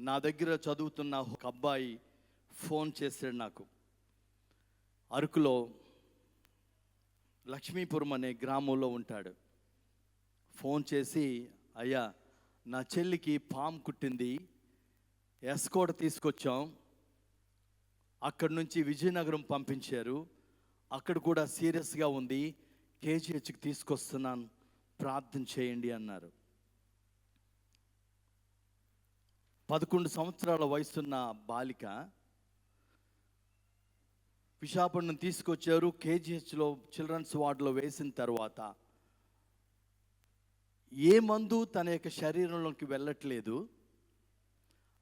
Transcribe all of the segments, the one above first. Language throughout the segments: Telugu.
నా దగ్గర చదువుతున్న ఒక అబ్బాయి ఫోన్ చేశాడు నాకు. అరకులో లక్ష్మీపురం అనే గ్రామంలో ఉంటాడు. ఫోన్ చేసి అయ్యా నా చెల్లికి పాము కుట్టింది. ఎస్కోట తీసుకొచ్చాం. అక్కడి నుంచి విజయనగరం పంపించారు. అక్కడ కూడా సీరియస్గా ఉంది. కేజీహెచ్కి తీసుకొస్తున్నాను. ప్రార్థన చేయండి అన్నారు. పదకొండు సంవత్సరాల వయసున్న బాలిక విశాఖపట్నం తీసుకొచ్చారు. కేజీహెచ్లో చిల్డ్రన్స్ వార్డులో వేసిన తర్వాత ఏ మందు తన యొక్క శరీరంలోకి వెళ్ళట్లేదు.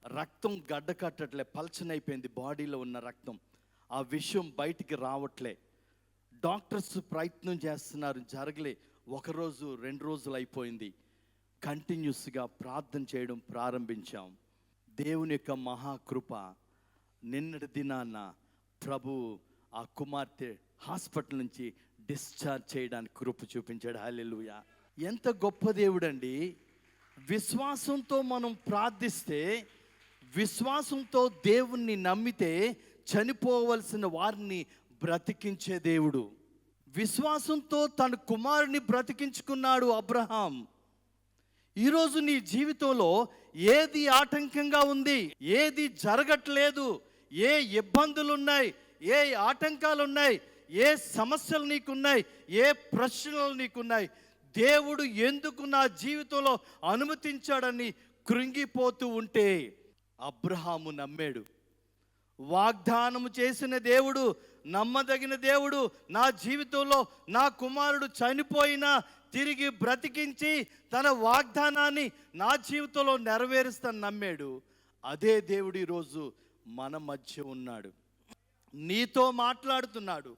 రక్తం గడ్డ కట్టట్లే పల్చనైపోయింది బాడీలో ఉన్న రక్తం. ఆ విషయం బయటికి రావట్లే. డాక్టర్స్ ప్రయత్నం చేస్తున్నారు జరగలే. ఒకరోజు రెండు రోజులు అయిపోయింది. కంటిన్యూస్గా ప్రార్థన చేయడం ప్రారంభించాం. దేవుని యొక్క మహాకృప నిన్నటి దినాన ప్రభు ఆ కుమార్తె హాస్పిటల్ నుంచి డిశ్చార్జ్ చేయడానికి కృప చూపించాడు. హాలెలుయ ఎంత గొప్ప దేవుడండి. విశ్వాసంతో మనం ప్రార్థిస్తే విశ్వాసంతో దేవుణ్ణి నమ్మితే చనిపోవలసిన వారిని బ్రతికించే దేవుడు. విశ్వాసంతో తన కుమారుని బ్రతికించుకున్నాడు అబ్రహాం. ఈరోజు నీ జీవితంలో ఏది ఆటంకంగా ఉంది ఏది జరగట్లేదు ఏ ఇబ్బందులు ఉన్నాయి ఏ ఆటంకాలు ఉన్నాయి ఏ సమస్యలు నీకున్నాయి ఏ ప్రశ్నలు నీకున్నాయి దేవుడు ఎందుకు నా జీవితంలో అనుమతించాడని కృంగిపోతూ ఉంటే అబ్రహాము నమ్మాడు. వాగ్దానము చేసిన దేవుడు నమ్మదగిన దేవుడు నా జీవితంలో నా కుమారుడు చనిపోయినా తిరిగి బ్రతికించి తన వాగ్దానాన్ని నా జీవితంలో నెరవేరుస్తాను నమ్మాడు. అదే దేవుడు ఈరోజు మన మధ్య ఉన్నాడు. నీతో మాట్లాడుతున్నాడు.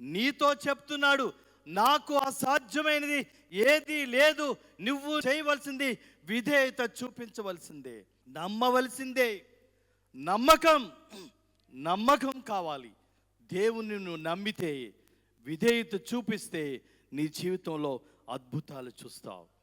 నీతో చెప్తున్నాడు నాకు అసాధ్యమైనది ఏది లేదు నువ్వు చేయవలసింది విధేయత చూపించవలసిందే. నమ్మవలసిందే. నమ్మకం నమ్మకం కావాలి. దేవుని నువ్వు నమ్మితే విధేయత చూపిస్తే నీ జీవితంలో అద్భుతాలు చూస్తావు.